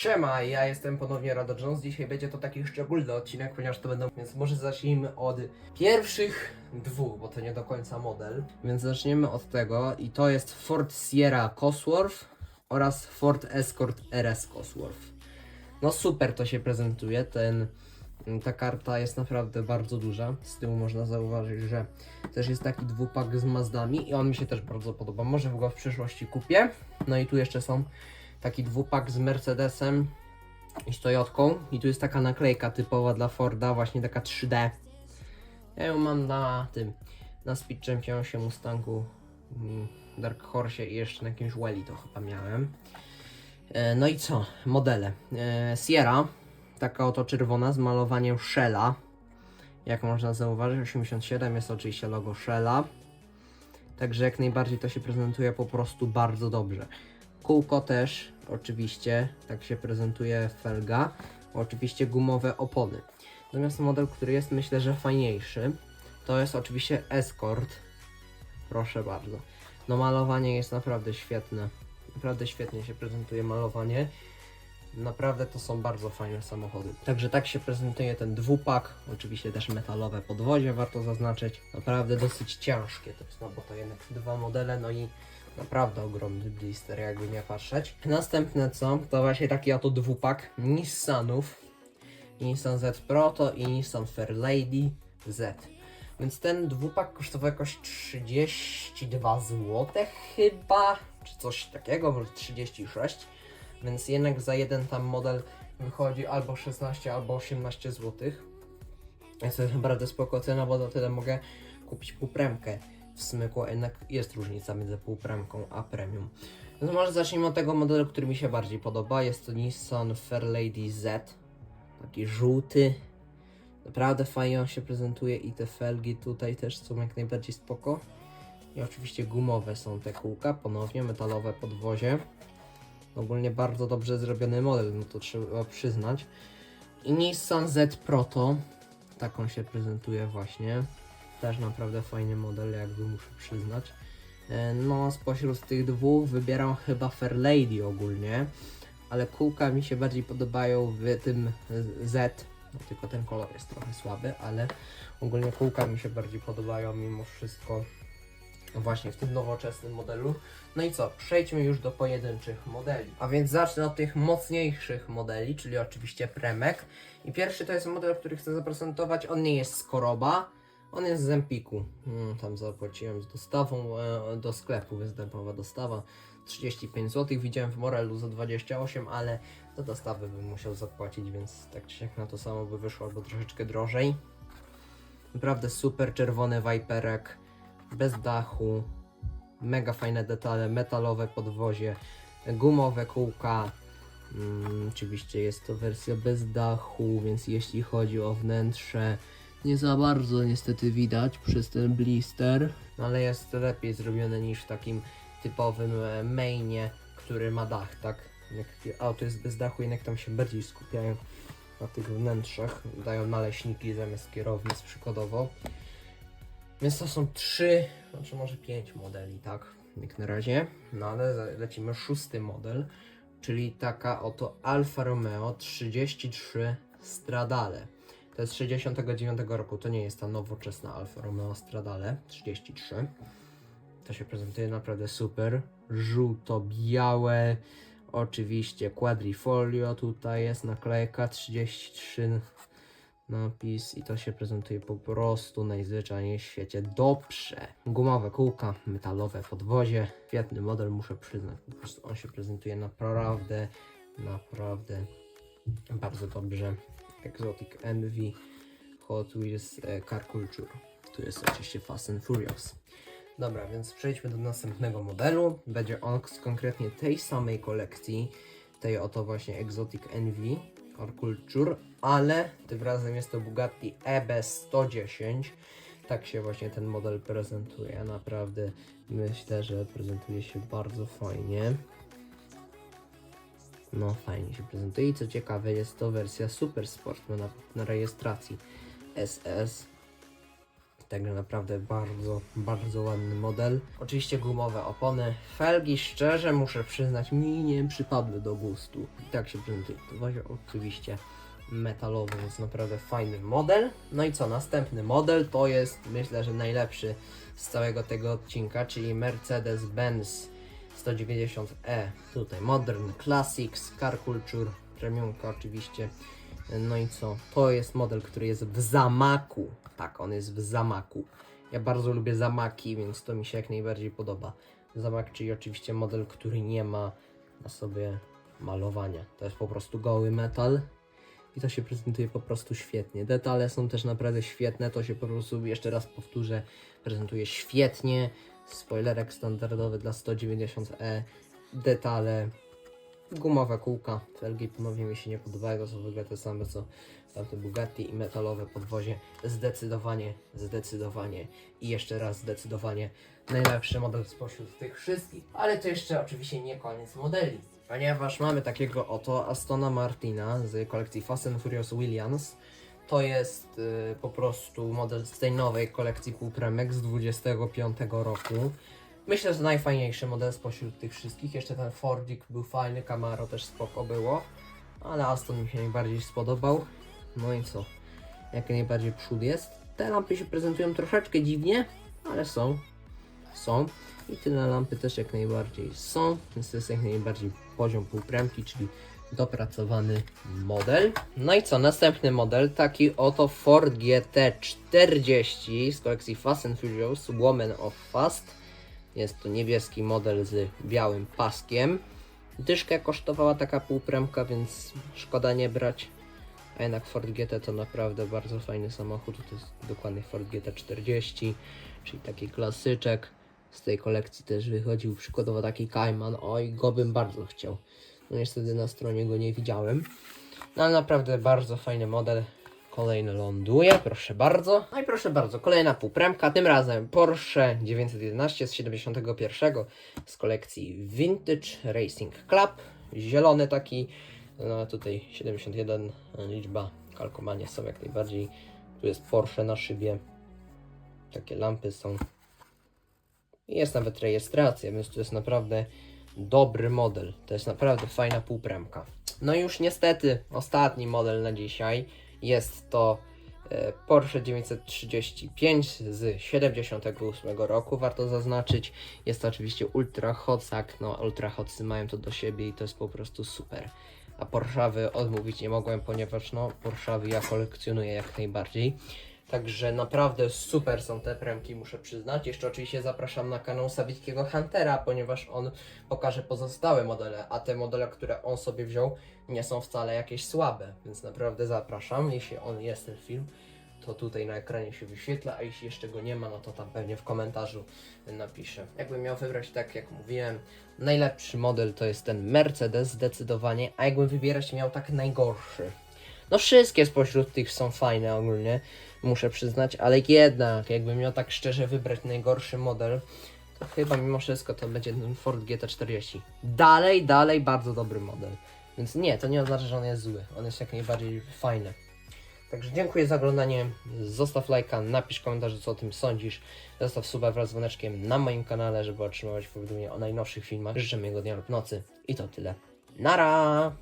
Siema, ja jestem ponownie Rado Jones. Dzisiaj będzie to taki szczególny odcinek, ponieważ to będą, więc może zacznijmy od pierwszych dwóch, bo to nie do końca model. Więc zaczniemy od tego i to jest Ford Sierra Cosworth oraz Ford Escort RS Cosworth. No super to się prezentuje, ten, ta karta jest naprawdę bardzo duża. Z tyłu można zauważyć, że też jest taki dwupak z Mazdami i on mi się też bardzo podoba. Może go w przyszłości kupię. No i tu jeszcze są taki dwupak z Mercedesem i z Toyotką. I tu jest taka naklejka typowa dla Forda, właśnie taka 3D. Ja ją mam na tym, na Speed Championsie, Mustangu, mm, Dark Horse i jeszcze na jakimś Welly to chyba miałem. E, No i co? Modele. E, Sierra, taka oto czerwona z malowaniem Shella. Jak można zauważyć, 87 jest oczywiście logo Shella. Także jak najbardziej to się prezentuje po prostu bardzo dobrze. Kółko też, oczywiście, tak się prezentuje felga. Oczywiście gumowe opony. Natomiast model, który jest myślę, że fajniejszy, to jest oczywiście Escort. Proszę bardzo. No malowanie jest naprawdę świetne. Naprawdę świetnie się prezentuje malowanie. Naprawdę to są bardzo fajne samochody. Także tak się prezentuje ten dwupak. Oczywiście też metalowe podwozie warto zaznaczyć. Naprawdę dosyć ciężkie to jest, no bo to jednak dwa modele, no i naprawdę ogromny blister, jakby nie patrzeć. Następne co? To właśnie taki oto dwupak Nissanów. Nissan Z Proto i Nissan Fairlady Z. Więc ten dwupak kosztował jakoś 32 zł chyba, czy coś takiego, może 36. Więc jednak za jeden tam model wychodzi albo 16, albo 18 zł. Jest to naprawdę spoko cena, bo za tyle mogę kupić półpremkę w smyku, jednak jest różnica między półpremką a premium. Więc może zacznijmy od tego modelu, który mi się bardziej podoba. Jest to Nissan Fairlady Z. Taki żółty. Naprawdę fajnie on się prezentuje i te felgi tutaj też są jak najbardziej spoko. I oczywiście gumowe są te kółka, ponownie metalowe podwozie. Ogólnie bardzo dobrze zrobiony model, no to trzeba przyznać. I Nissan Z Proto, tak on się prezentuje właśnie. Też naprawdę fajny model, jakby muszę przyznać. E, No, spośród tych dwóch wybieram chyba Fairlady ogólnie, ale kółka mi się bardziej podobają w tym Z, no, tylko ten kolor jest trochę słaby, ale ogólnie kółka mi się bardziej podobają mimo wszystko właśnie w tym nowoczesnym modelu. No i co, przejdźmy już do pojedynczych modeli. A więc zacznę od tych mocniejszych modeli, czyli oczywiście Premek. I pierwszy to jest model, który chcę zaprezentować. On nie jest z Koroba, on jest z Empiku. Hmm, tam zapłaciłem z dostawą e, do sklepu, darmowa dostawa 35 zł. Widziałem w Morelu za 28, ale za dostawę bym musiał zapłacić, więc tak czy siak na to samo by wyszło, albo troszeczkę drożej. Naprawdę super czerwony Viperek, bez dachu, mega fajne detale, metalowe podwozie, gumowe kółka. Mm, oczywiście jest to wersja bez dachu, więc jeśli chodzi o wnętrze, nie za bardzo niestety widać przez ten blister, no ale jest lepiej zrobione niż w takim typowym e, mainie, który ma dach, tak? Jak auto jest bez dachu, jednak tam się bardziej skupiają na tych wnętrzach, dają naleśniki zamiast kierownic przykładowo. Więc to są trzy, znaczy może pięć modeli, tak? Jak na razie. No ale lecimy szósty model, czyli taka oto Alfa Romeo 33 Stradale. To jest z 69 roku, to nie jest ta nowoczesna Alfa Romeo Stradale 33. To się prezentuje naprawdę super. Żółto-białe, oczywiście quadrifolio, tutaj jest naklejka 33 napis i to się prezentuje po prostu najzwyczajniej w świecie dobrze. Gumowe kółka, metalowe podwozie, świetny model muszę przyznać, po prostu on się prezentuje naprawdę, naprawdę bardzo dobrze. Exotic Envy, Hot Wheels e, Car Culture. Tu jest oczywiście Fast and Furious. Dobra, więc przejdźmy do następnego modelu. Będzie on z konkretnie tej samej kolekcji, tej oto właśnie Exotic Envy Car Culture, ale tym razem jest to Bugatti EB110. Tak się właśnie ten model prezentuje. Naprawdę myślę, że prezentuje się bardzo fajnie. No, fajnie się prezentuje. I co ciekawe, jest to wersja Super Sport na, na rejestracji SS. Także naprawdę bardzo, bardzo ładny model. Oczywiście gumowe opony. Felgi szczerze muszę przyznać mi nie przypadły do gustu. I tak się prezentuje. To oczywiście metalowy, więc naprawdę fajny model. No i co, następny model to jest myślę, że najlepszy z całego tego odcinka, czyli Mercedes-Benz 190e. Tutaj Modern Classics, Car Culture, premiumka oczywiście. No i co? To jest model, który jest w zamaku. Tak, on jest w zamaku. Ja bardzo lubię zamaki, więc to mi się jak najbardziej podoba. Zamak, czyli oczywiście model, który nie ma na sobie malowania. To jest po prostu goły metal i to się prezentuje po prostu świetnie. Detale są też naprawdę świetne, to się po prostu, jeszcze raz powtórzę, prezentuje świetnie. Spoilerek standardowy dla 190e, detale, gumowe kółka, felgi ponownie mi się nie podobają, są w ogóle te same co tamte Bugatti i metalowe podwozie. Zdecydowanie, zdecydowanie i jeszcze raz zdecydowanie najlepszy model spośród tych wszystkich. Ale to jeszcze oczywiście nie koniec modeli. Ponieważ mamy takiego oto Astona Martina z kolekcji Fast and Furious Williams. To jest y, po prostu model z tej nowej kolekcji półpremek z 25 roku. Myślę, że najfajniejszy model spośród tych wszystkich. Jeszcze ten Fordzik był fajny, Camaro też spoko było. Ale Aston mi się najbardziej spodobał. No i co? Jak najbardziej przód jest. Te lampy się prezentują troszeczkę dziwnie, ale są. Są. I tyle lampy też jak najbardziej są. Więc to jest jak najbardziej poziom półpremki, czyli dopracowany model. No i co? Następny model, taki oto Ford GT40 z kolekcji Fast and Furious Woman of Fast. Jest to niebieski model z białym paskiem. Dyszkę kosztowała taka półpremka, więc szkoda nie brać. A jednak Ford GT to naprawdę bardzo fajny samochód. To jest dokładnie Ford GT40, czyli taki klasyczek. Z tej kolekcji też wychodził przykładowo taki Cayman. Oj, go bym bardzo chciał. No niestety na stronie go nie widziałem. No ale naprawdę bardzo fajny model. Kolejny ląduje, proszę bardzo. No i proszę bardzo, kolejna półpremka, tym razem Porsche 911 z 71 z kolekcji Vintage Racing Club. Zielony taki, no tutaj 71 liczba, kalkomanie są jak najbardziej. Tu jest Porsche na szybie. Takie lampy są. Jest nawet rejestracja, więc to jest naprawdę dobry model. To jest naprawdę fajna półpremka. No i już niestety ostatni model na dzisiaj jest to e, Porsche 935 z 78 roku. Warto zaznaczyć, jest to oczywiście Ultra Hotsack. No, Ultra Hotsy mają to do siebie i to jest po prostu super. A Porszawy odmówić nie mogłem, ponieważ no, Porszawy ja kolekcjonuję jak najbardziej. Także naprawdę super są te premki, muszę przyznać. Jeszcze oczywiście zapraszam na kanał Sawickiego Huntera, ponieważ on pokaże pozostałe modele, a te modele, które on sobie wziął, nie są wcale jakieś słabe, więc naprawdę zapraszam. Jeśli on jest ten film, to tutaj na ekranie się wyświetla, a jeśli jeszcze go nie ma, no to tam pewnie w komentarzu napiszę. Jakbym miał wybrać, tak jak mówiłem, najlepszy model to jest ten Mercedes zdecydowanie, a jakbym wybierać miał tak najgorszy, no wszystkie spośród tych są fajne ogólnie, muszę przyznać, ale jednak jakbym miał tak szczerze wybrać najgorszy model, to chyba mimo wszystko to będzie ten Ford GT40. Dalej, dalej bardzo dobry model. Więc nie, to nie oznacza, że on jest zły. On jest jak najbardziej fajny. Także dziękuję za oglądanie. Zostaw lajka, napisz komentarz, co o tym sądzisz. Zostaw suba wraz z dzwoneczkiem na moim kanale, żeby otrzymywać powiadomienia o najnowszych filmach. Życzę miłego dnia lub nocy. I to tyle. Nara!